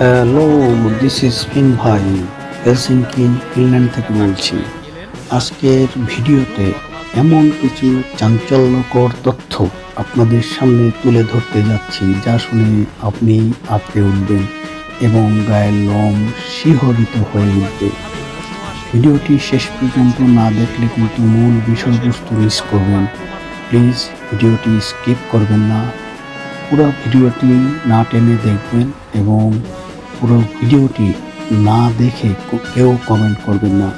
Hello this is ফিন ভাই Helsinki Finland থেকে বলছি। আজকের ভিডিওতে এমন কিছু চাঞ্চল্যকর তথ্য আপনাদের সামনে তুলে ধরতে যাচ্ছি, যা শুনে আপনি আঁতকে উঠবেন এবং গায়ের লোম শিহরিত হয়ে উঠবে। ভিডিওটি শেষ পর্যন্ত না দেখলে কিন্তু মূল বিষয়বস্তু মিস করবেন। প্লিজ ভিডিওটি স্কিপ করবেন না। পুরো ভিডিওটি না টেনে দেখবেন এবং পুরো ভিডিওটি না দেখে কেউ কমেন্ট করবেন না।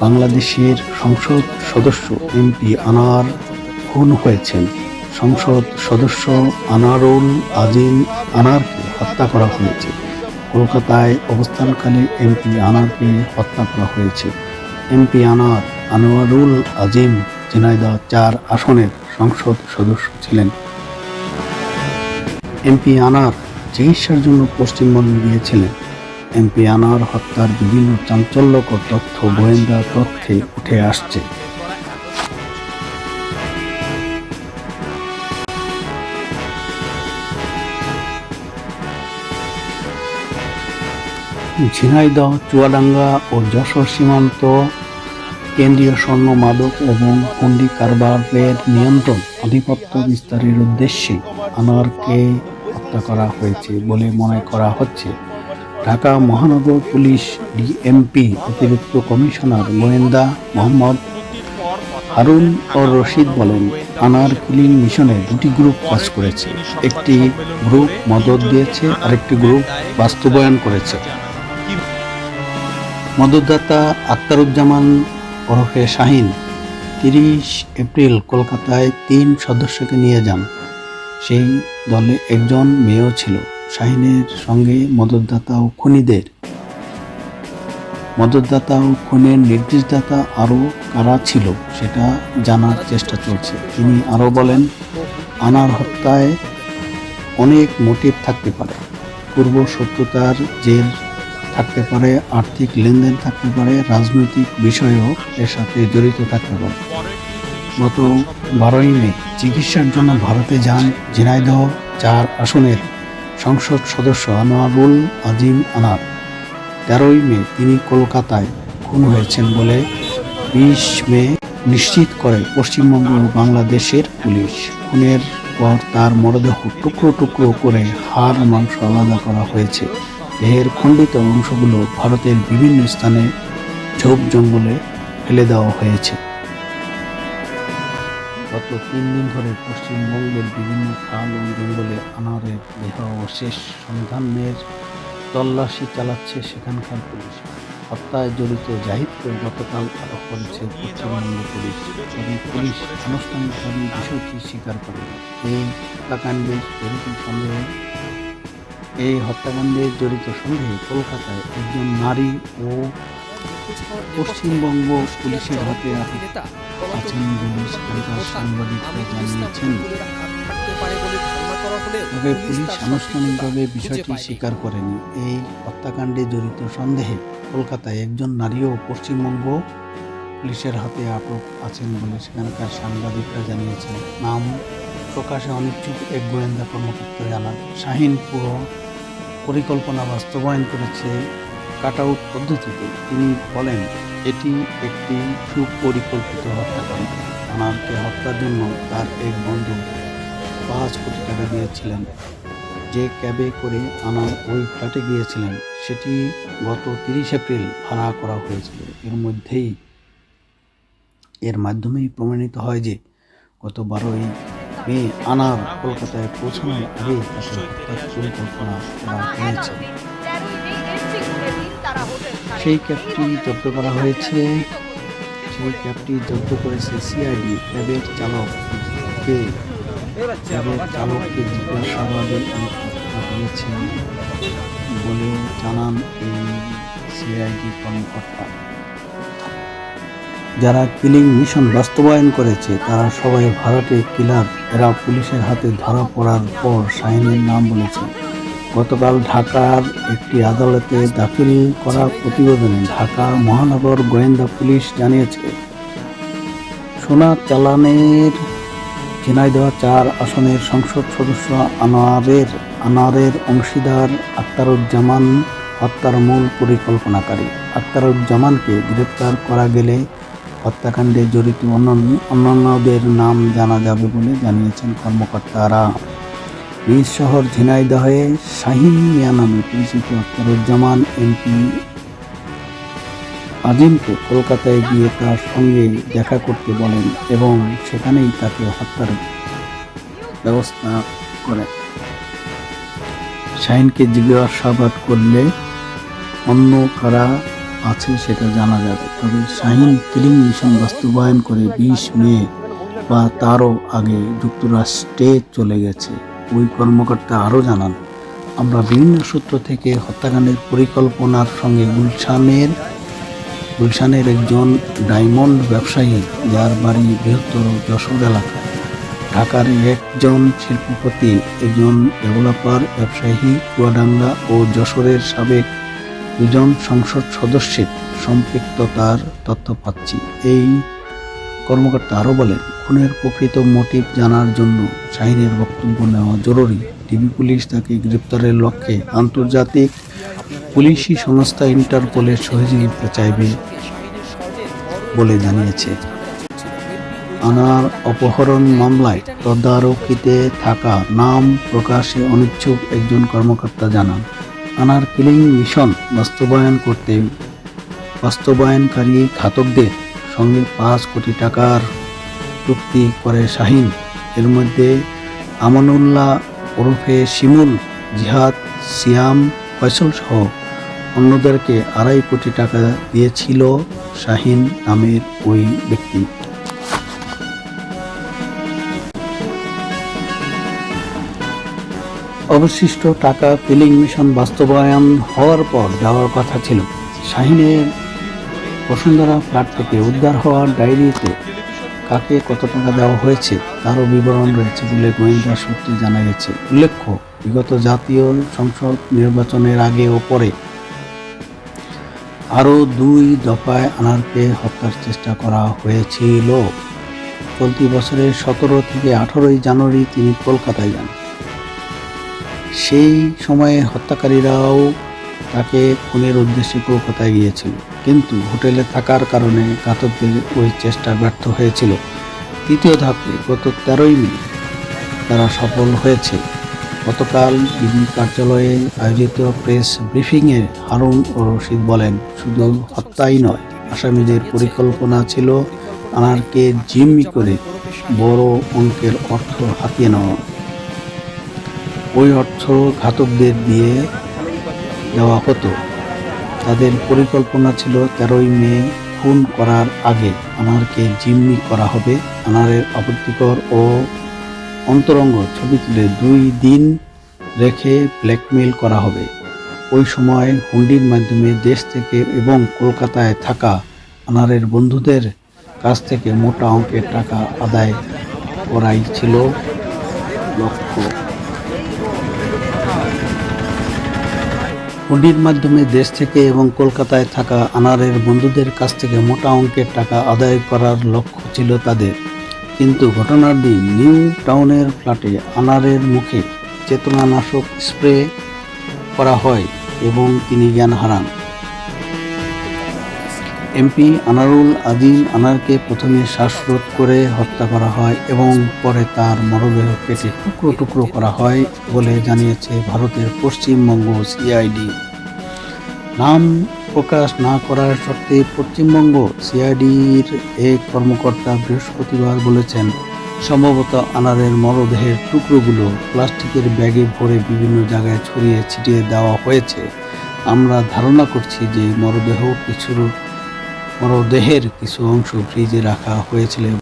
বাংলাদেশের সংসদ সদস্য এমপি আনার খুন হয়েছেন। সংসদ সদস্য আনারুল আজিম আনারকে হত্যা করা হয়েছে। কলকাতায় অবস্থানকালে এমপি আনারকে হত্যা করা হয়েছে। এমপি আনার আনোয়ারুল আজিম ঝিনাইদহ চার আসনের সংসদ সদস্য ছিলেন। এমপি আনার চিকিৎসার জন্য পশ্চিমবঙ্গে গিয়েছিলেন। এমপি আনার হত্যার বিভিন্ন চাঞ্চল্যকর তথ্য গোয়েন্দা তথ্যে উঠে আসছে। ঝিনাইদহ, চুয়াডাঙ্গা ও যশোর সীমান্ত কেন্দ্রীয় স্বর্ণ মাদক এবং হুন্ডি কারবারের নিয়ন্ত্রণ আধিপত্য বিস্তারের উদ্দেশ্যে আনোয়ারকে হত্যা করা হয়েছে বলে মনে করা হচ্ছে। ঢাকা মহানগর পুলিশ ডিএমপি অতিরিক্ত কমিশনার গোয়েন্দা মোহাম্মদ হারুন ও রশিদ বলেন আনার কিলিং মিশনে দুটি গ্রুপ কাজ করেছে। একটি গ্রুপ মদত দিয়েছে, আরেকটি গ্রুপ বাস্তবায়ন করেছে। মদতদাতা আক্তারুজ্জামান ওরফে শাহিন তিরিশ এপ্রিল কলকাতায় তিন সদস্যকে নিয়ে যান। সেই দলে একজন মেয়েও ছিল। শাহিনের সঙ্গে মদতদাতা ও খুনিদের। মদতদাতা ও খুনের নির্দেশদাতা আরও কারা ছিল সেটা জানার চেষ্টা চলছে। তিনি আরও বলেন, আনার হত্যায় অনেক মোটিভ থাকতে পারে। পূর্ব শত্রুতার জের থাকতে পারে, আর্থিক লেনদেন থাকতে পারে, রাজনৈতিক বিষয়েও এর সাথে জড়িত থাকতে পারে। গত বারোই মে, চিকিৎসার জন্য ভারতে যান ঝিনাইদহ চার আসনের সংসদ সদস্য আনোয়ারুল আজিম আনার। তেরোই মে তিনি কলকাতায় খুন হয়েছেন বলে বিশ মে নিশ্চিত করে পশ্চিমবঙ্গ ও বাংলাদেশের পুলিশ। খুনের পর তার মরদেহ টুকরো টুকরো করে হাড় মাংস আলাদা করা হয়েছে। দেহের খণ্ডিত অংশগুলো ভারতের বিভিন্ন স্থানে ঝোপ জঙ্গলে ফেলে দেওয়া হয়েছে। গত তিন দিন ধরে পশ্চিমবঙ্গের বিভিন্ন খাল ও জঙ্গলে আনারের দেহ অবশেষ সন্ধানের তল্লাশি চালাচ্ছে সেখানকার পুলিশ। হত্যায় জড়িত জাহিদকে গতকাল আটক করেছে পশ্চিমবঙ্গ পুলিশ। তবে পুলিশ আনুষ্ঠানিকভাবে বিষয়টি স্বীকার করে এই হত্যাকাণ্ডের জড়িত সন্দেহে, এই হত্যাকাণ্ডে জড়িত সন্দেহে কলকাতায় একজন নারী ও পশ্চিমবঙ্গ পুলিশের হাতে আছেন জানিয়েছেন। তবে পুলিশ আনুষ্ঠানিকভাবে বিষয়টি স্বীকার করেনি। এই হত্যাকাণ্ডে জড়িত সন্দেহে কলকাতায় একজন নারীও পশ্চিমবঙ্গ পুলিশের হাতে আটক আছেন বলে সেখানকার সাংবাদিকরা জানিয়েছেন। নাম প্রকাশে অনিচ্ছুক এক গোয়েন্দা কর্মকর্তা জানান শাহিন পুরো পরিকল্পনা বাস্তবায়ন করেছে কাট আউট পদ্ধতিতে তিনি বলেন, এটি একটি সুপরিকল্পিত হত্যাকাণ্ড। আনারকে হত্যার জন্য তার এক বন্ধু পাঁচ কোটি টাকা দিয়েছিলেন। যে ক্যাবে করে আনার ওই ফ্ল্যাটে গিয়েছিলেন, সেটি গত তিরিশ এপ্রিল ভাড়া করা হয়েছিল। এর মধ্যেই, এর মাধ্যমেই প্রমাণিত হয় যে গত বারোই মে আনার কলকাতায় পৌঁছানোর আগেই তাকে পরিকল্পনা করা হয়েছে। সেই ক্যাবটি জব্দ করা হয়েছে। সেই ক্যাবটি জব্দ করেছে সিআইডি ক্যাবের চালককে ক্যাবের চালককে জিজ্ঞাসাবাদে অনেক তথ্য দিয়েছেন বলেও জানান এই সিআইডি কর্মকর্তা। যারা কিলিং মিশন বাস্তবায়ন করেছে, তারা সবাই ভাড়াটে কিলার এরা পুলিশের হাতে ধরা পড়ার পর শাহিনের নাম বলেছে। গতকাল ঢাকার একটি আদালতে দাখিল করা প্রতিবেদনে ঢাকা মহানগর গোয়েন্দা পুলিশ জানিয়েছে, সোনা চালানের ঝিনাইদহ চার আসনের সংসদ সদস্য আনোয়ারের আনোয়ারের অংশীদার আক্তারুজ্জামান হত্যার মূল পরিকল্পনাকারী। আক্তারুজ্জামানকে গ্রেপ্তার করা গেলে হত্যাকাণ্ডে জড়িত অন্যান্য অন্যান্যদের নাম জানা যাবে বলে জানিয়েছেন কর্মকর্তারা। নিজ শহর ঝিনাইদহে শাহিন মিয়া নামে পরিচিত আক্তারুজ্জামান এমপি আজিমকে কলকাতায় গিয়ে তার সঙ্গে দেখা করতে বলেন এবং সেখানেই তাকে হত্যার ব্যবস্থা করেন। শাহিনকে জিজ্ঞাসাবাদ করলে অন্য কারা আছে সেটা জানা যাবে। তবে শাহিন কিলিং মিশন বাস্তবায়ন করে বিশ মে বা তারও আগে যুক্তরাষ্ট্রে চলে গেছে। ওই কর্মকর্তা আরও জানান, আমরা বিভিন্ন সূত্র থেকে হত্যাকাণ্ডের পরিকল্পনার সঙ্গে গুলশানের গুলশানের একজন ডায়মন্ড ব্যবসায়ী, যার বাড়ি বৃহত্তর যশোর এলাকায় ঢাকার একজন শিল্পপতি, একজন ডেভেলপার, ব্যবসায়ী, কুয়াডাঙ্গা ও যশোরের সাবেক দুজন সংসদ সদস্যের সম্পৃক্ততার তথ্য পাচ্ছি। এই কর্মকর্তা আরও বলেন, খুনের প্রকৃত মোটিভ জানার জন্য শাহিনের বক্তব্য নেওয়া জরুরি। ডিবি পুলিশ তাকে গ্রেপ্তারের লক্ষ্যে আন্তর্জাতিক পুলিশি সংস্থা ইন্টারপোলের সহযোগিতা চাইবে বলে জানিয়েছে। আনার অপহরণ মামলায় তদারকিতে থাকা নাম প্রকাশে অনিচ্ছুক একজন কর্মকর্তা জানান, আনার কিলিং মিশন বাস্তবায়ন করতে বাস্তবায়নকারী ঘাতকদের সঙ্গে পাঁচ কোটি টাকার চুক্তি করে শাহিন। এর মধ্যে আমানুল্লাহ ওরফে শিমুল, জিহাদ, সিয়াম ফয়সল সহ অন্যদেরকে আড়াই কোটি টাকা দিয়েছিল শাহিন নামের ওই ব্যক্তি। অবশিষ্ট টাকা ফিলিং মিশন বাস্তবায়ন হওয়ার পর যাওয়ার কথা ছিল। শাহিনের বসুন্ধরা ফ্ল্যাট থেকে উদ্ধার হওয়ার ডায়েরিতে কাকে কত টাকা দেওয়া হয়েছে তারও বিবরণ রয়েছে বলে গোয়েন্দা সূত্রে জানা গেছে। উল্লেখ্য, বিগত জাতীয় সংসদ নির্বাচনের আগে ও পরে আরও দুই দফায় আনারকে হত্যার চেষ্টা করা হয়েছিল। চলতি বছরের সতেরো থেকে আঠারোই জানুয়ারি তিনি কলকাতায় যান। সেই সময়ে হত্যাকারীরাও তাকে খুনের উদ্দেশ্যে কলকাতায় গিয়েছিল। কিন্তু হোটেলে থাকার কারণে ঘাতকদের ওই চেষ্টা ব্যর্থ হয়েছিল। তৃতীয় ধাপে গত তেরোই মে তারা সফল হয়েছে। গতকাল ডিবি কার্যালয়ে আয়োজিত প্রেস ব্রিফিংয়ে হারুন ও রশিদ বলেন, শুধু হত্যাই নয়, আসামিদের পরিকল্পনা ছিল আনারকে জিম্মি করে বড় অঙ্কের অর্থ হাতিয়ে নেওয়া। ওই অর্থ ঘাতকদের দিয়ে দেওয়া হতো। তাদের পরিকল্পনা ছিল তেরোই মে খুন করার আগে আনারকে জিম্মি করা হবে। আনারের আপত্তিকর ও অন্তরঙ্গ ছবি তুলে দুই দিন রেখে ব্ল্যাকমেল করা হবে। ওই সময় হুন্ডির মাধ্যমে দেশ থেকে এবং কলকাতায় থাকা আনারের বন্ধুদের কাছ থেকে মোটা অঙ্কের টাকা আদায় করাই ছিল লক্ষ্য। হুন্ডির মাধ্যমে দেশ থেকে এবং কলকাতায় থাকা আনারের বন্ধুদের কাছ থেকে মোটা অঙ্কের টাকা আদায় করার লক্ষ্য ছিল তাদের। কিন্তু ঘটনার দিন নিউ টাউনের ফ্ল্যাটে আনারের মুখে চেতনানাশক স্প্রে করা হয় এবং তিনি জ্ঞান হারান এমপি আনারুল আজিম আনারকে প্রথমে শ্বাসরোধ করে হত্যা করা হয় এবং পরে তার মরদেহ কেটে টুকরো টুকরো করা হয় বলে জানিয়েছে ভারতের পশ্চিমবঙ্গ সিআইডি নাম প্রকাশ না করার শর্তে পশ্চিমবঙ্গ সিআইডির এক কর্মকর্তা বৃহস্পতিবার বলেছেন, সম্ভবত আনারের মরদেহের টুকরোগুলো প্লাস্টিকের ব্যাগে ভরে বিভিন্ন জায়গায় ছড়িয়ে ছিটিয়ে দেওয়া হয়েছে। আমরা ধারণা করছি যে মরদেহ কিছুর মরদেহের কিছু অংশ ফ্রিজে রাখা হয়েছিল